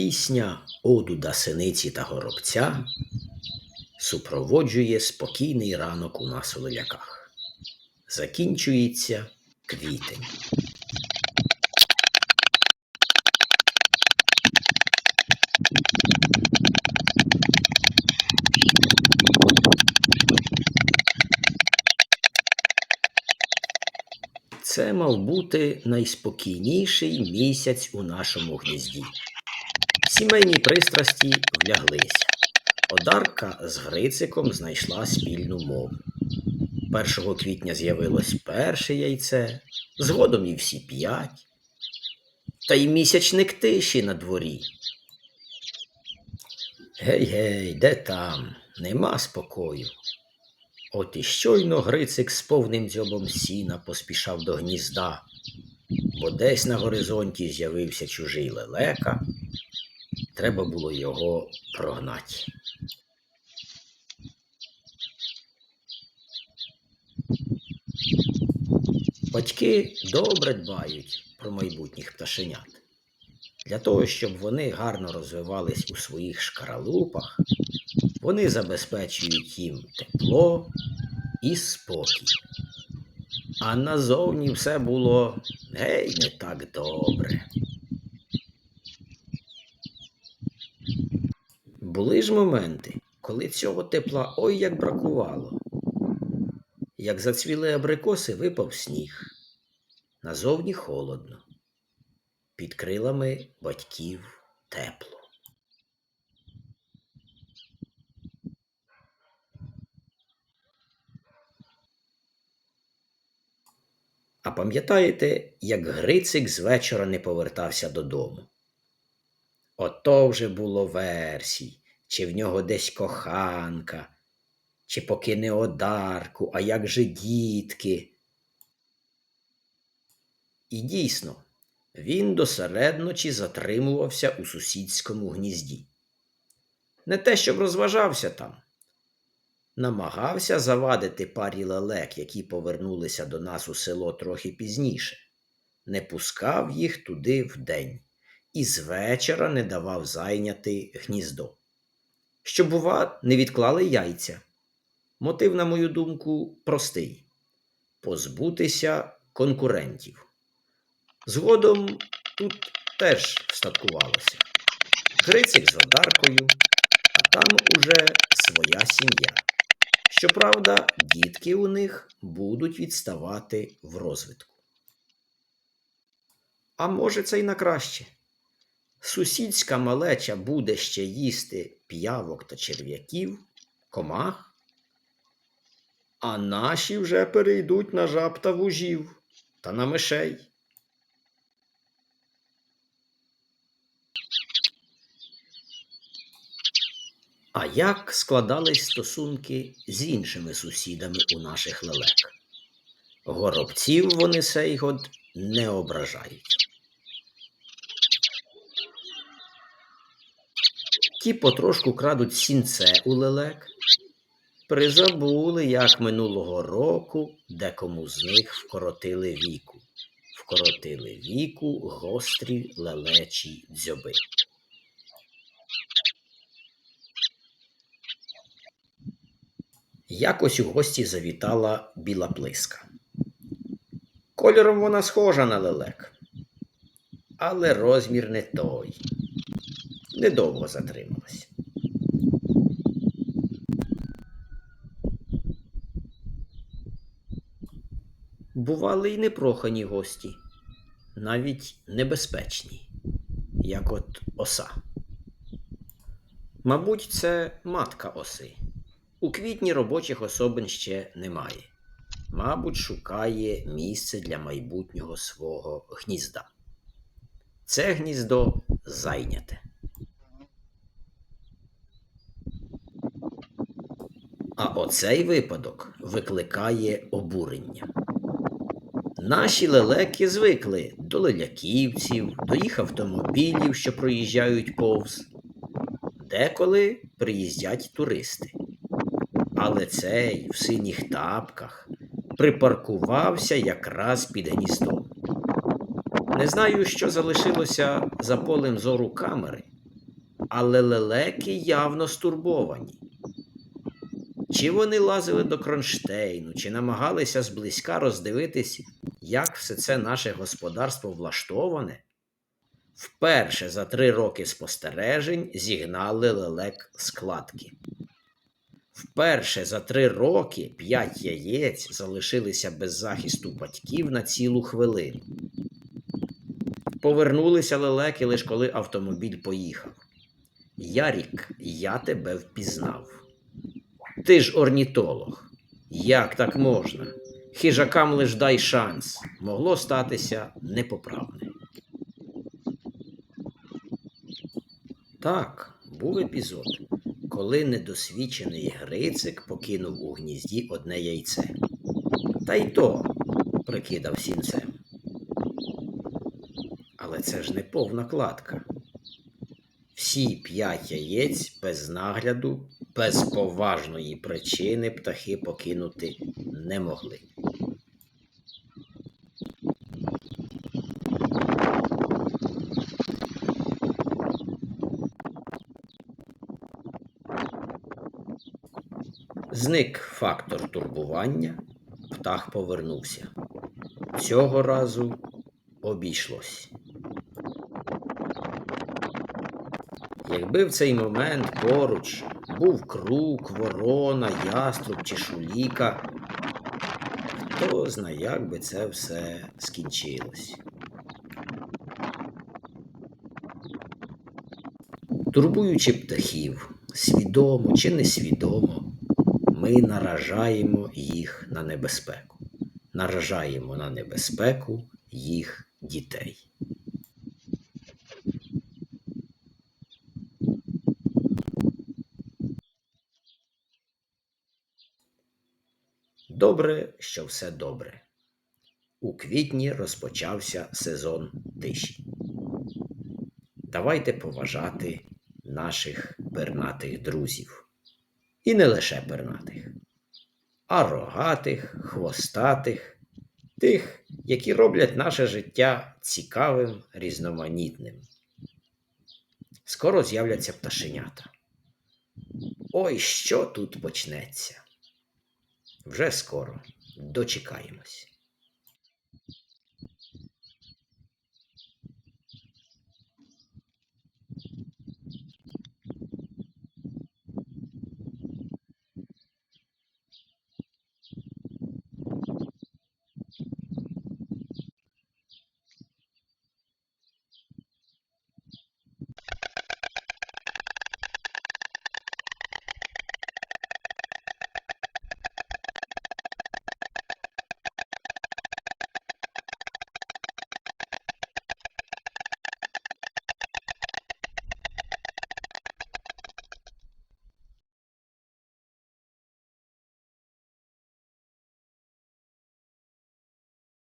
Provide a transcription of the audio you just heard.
Пісня Оду да синиці та горобця супроводжує спокійний ранок у нас у леляках. Закінчується квітень. Це мав бути найспокійніший місяць у нашому гнізді. Сімейні пристрасті вляглися. Одарка з Грициком знайшла спільну мову. 1 квітня з'явилось перше яйце, згодом і всі п'ять. Та й місячник тиші на дворі. Гей, гей, де там? Нема спокою. От і щойно Грицик з повним дзьобом сіна поспішав до гнізда, бо десь на горизонті з'явився чужий лелека, треба було його прогнати. Батьки добре дбають про майбутніх пташенят. Для того, щоб вони гарно розвивались у своїх шкаралупах, вони забезпечують їм тепло і спокій. А назовні все було гей не так добре. Були ж моменти, коли цього тепла ой як бракувало. Як зацвіли абрикоси, випав сніг. Назовні холодно. Під крилами батьків тепло. А пам'ятаєте, як Грицик з вечора не повертався додому? Ото вже було версій, чи в нього десь коханка, чи покине одарку, а як же дітки. І дійсно, він до середночі затримувався у сусідському гнізді. Не те, щоб розважався там, намагався завадити парі лелек, які повернулися до нас у село трохи пізніше, не пускав їх туди вдень і з вечора не давав зайняти гніздо. Що, бува, не відклали яйця. Мотив, на мою думку, простий позбутися конкурентів. Згодом тут теж встаткувалося. Грицик з одаркою, а там уже своя сім'я. Щоправда, дітки у них будуть відставати в розвитку. А може, це й на краще. Сусідська малеча буде ще їсти п'явок та черв'яків, комах, а наші вже перейдуть на жаб та вужів та на мишей. А як складались стосунки з іншими сусідами у наших лелек? Горобців вони сей год не ображають. Ті потрошку крадуть сінце у лелек, призабули, як минулого року декому з них вкоротили віку, вкоротили віку гострі лелечі дзьоби. Якось у гості завітала біла плиска. Кольором вона схожа на лелек, але розмір не той. Недовго затрималась. Бували й непрохані гості, навіть небезпечні, як от оса. Мабуть, це матка оси. У квітні робочих особин ще немає. Мабуть, шукає місце для майбутнього свого гнізда. Це гніздо зайняте. А оцей випадок викликає обурення. Наші лелеки звикли до леляківців, до їх автомобілів, що проїжджають повз. Деколи приїздять туристи. Але цей в синіх тапках припаркувався якраз під гніздом. Не знаю, що залишилося за полем зору камери, але лелеки явно стурбовані. Чи вони лазили до кронштейну, чи намагалися зблизька роздивитись, як все це наше господарство влаштоване? Вперше за три роки спостережень зігнали лелек з кладки. Вперше за три роки п'ять яєць залишилися без захисту батьків на цілу хвилину. Повернулися лелеки лише коли автомобіль поїхав. Ярік, я тебе впізнав. Ти ж орнітолог. Як так можна? Хижакам лиш дай шанс. Могло статися непоправне. Так, був епізод, коли недосвідчений Грицик покинув у гнізді одне яйце. Та й то прикидав сінцем. Але це ж не повна кладка. Всі п'ять яєць без нагляду, без поважної причини птахи покинути не могли. Зник фактор турбування, птах повернувся. Цього разу обійшлось. Якби в цей момент поруч був крук, ворона, яструб чи шуліка, хто знає, як би це все скінчилось. Турбуючи птахів, свідомо чи несвідомо, ми наражаємо їх на небезпеку. Наражаємо на небезпеку їх дітей. Добре, що все добре. У квітні розпочався сезон тиші. Давайте поважати наших пернатих друзів. І не лише пернатих, а рогатих, хвостатих, тих, які роблять наше життя цікавим, різноманітним. Скоро з'являться пташенята. Ой, що тут почнеться? Вже скоро дочекаємось.